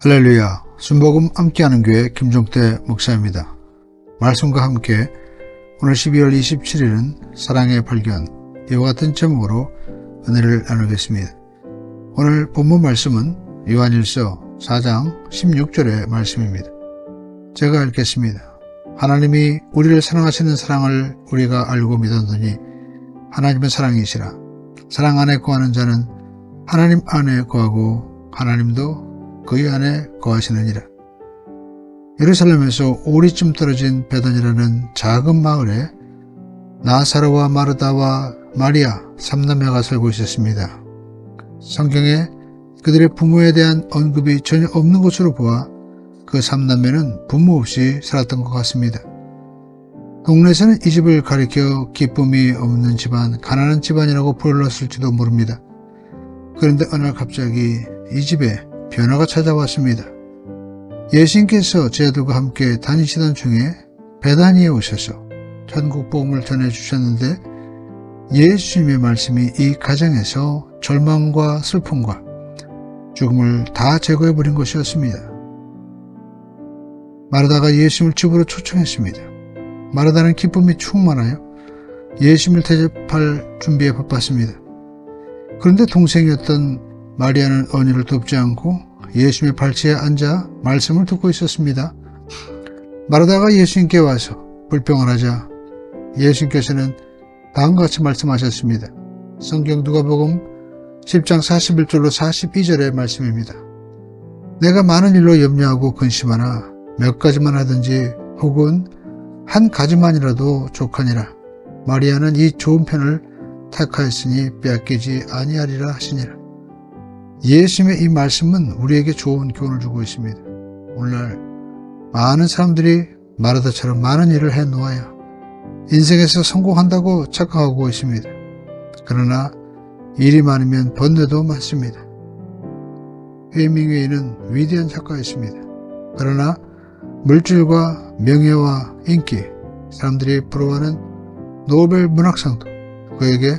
할렐루야, 순복음 함께하는 교회 김종태 목사입니다. 말씀과 함께 오늘 12월 27일은 사랑의 발견 이와 같은 제목으로 은혜를 나누겠습니다. 오늘 본문 말씀은 요한일서 4장 16절의 말씀입니다. 제가 읽겠습니다. 하나님이 우리를 사랑하시는 사랑을 우리가 알고 믿었더니 하나님은 사랑이시라. 사랑 안에 거하는 자는 하나님 안에 거하고 하나님도 그의 안에 거하시느니라. 예루살렘에서 오리쯤 떨어진 베단이라는 작은 마을에 나사로와 마르다와 마리아 삼남매가 살고 있었습니다. 성경에 그들의 부모에 대한 언급이 전혀 없는 것으로 보아 그 삼남매는 부모 없이 살았던 것 같습니다. 동네에서는 이 집을 가리켜 기쁨이 없는 집안, 가난한 집안이라고 불렀을지도 모릅니다. 그런데 어느 날 갑자기 이 집에 변화가 찾아왔습니다. 예수님께서 제자들과 함께 다니시던 중에 베다니에 오셔서 천국 복음을 전해주셨는데 예수님의 말씀이 이 가정에서 절망과 슬픔과 죽음을 다 제거해버린 것이었습니다. 마르다가 예수님을 집으로 초청했습니다. 마르다는 기쁨이 충만하여 예수님을 대접할 준비에 바빴습니다. 그런데 동생이었던 마리아는 언니를 돕지 않고 예수님의 발치에 앉아 말씀을 듣고 있었습니다. 마르다가 예수님께 와서 불평을 하자 예수님께서는 다음과 같이 말씀하셨습니다. 성경 누가복음 10장 41절로 42절의 말씀입니다. 내가 많은 일로 염려하고 근심하나 몇 가지만 하든지 혹은 한 가지만이라도 족하니라. 마리아는 이 좋은 편을 택하였으니 빼앗기지 아니하리라 하시니라. 예수님의 이 말씀은 우리에게 좋은 교훈을 주고 있습니다. 오늘날 많은 사람들이 마르다처럼 많은 일을 해 놓아야 인생에서 성공한다고 착각하고 있습니다. 그러나 일이 많으면 번뇌도 많습니다. 헤밍웨이는 위대한 작가였습니다. 그러나 물질과 명예와 인기, 사람들이 부러워하는 노벨 문학상도 그에게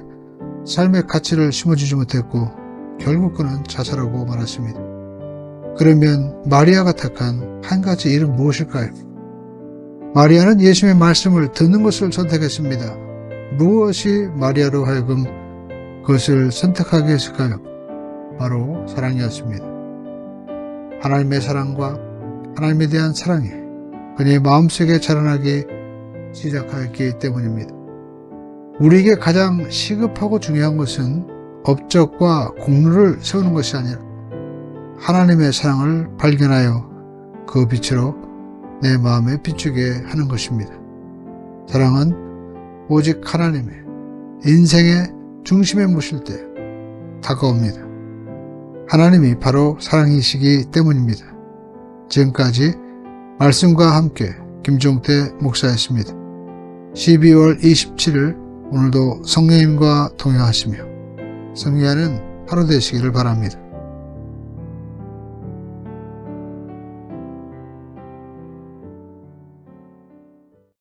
삶의 가치를 심어주지 못했고 결국 그는 자살하고 말았습니다. 그러면 마리아가 택한 한 가지 일은 무엇일까요? 마리아는 예수님의 말씀을 듣는 것을 선택했습니다. 무엇이 마리아로 하여금 그것을 선택하게 했을까요? 바로 사랑이었습니다. 하나님의 사랑과 하나님에 대한 사랑이 그녀의 마음속에 자라나기 시작하였기 때문입니다. 우리에게 가장 시급하고 중요한 것은 업적과 공로를 세우는 것이 아니라 하나님의 사랑을 발견하여 그 빛으로 내 마음에 비추게 하는 것입니다. 사랑은 오직 하나님의 인생의 중심에 모실 때 다가옵니다. 하나님이 바로 사랑이시기 때문입니다. 지금까지 말씀과 함께 김종태 목사였습니다. 12월 27일 오늘도 성령님과 동행하시며 승리하는 하루 되시기를 바랍니다.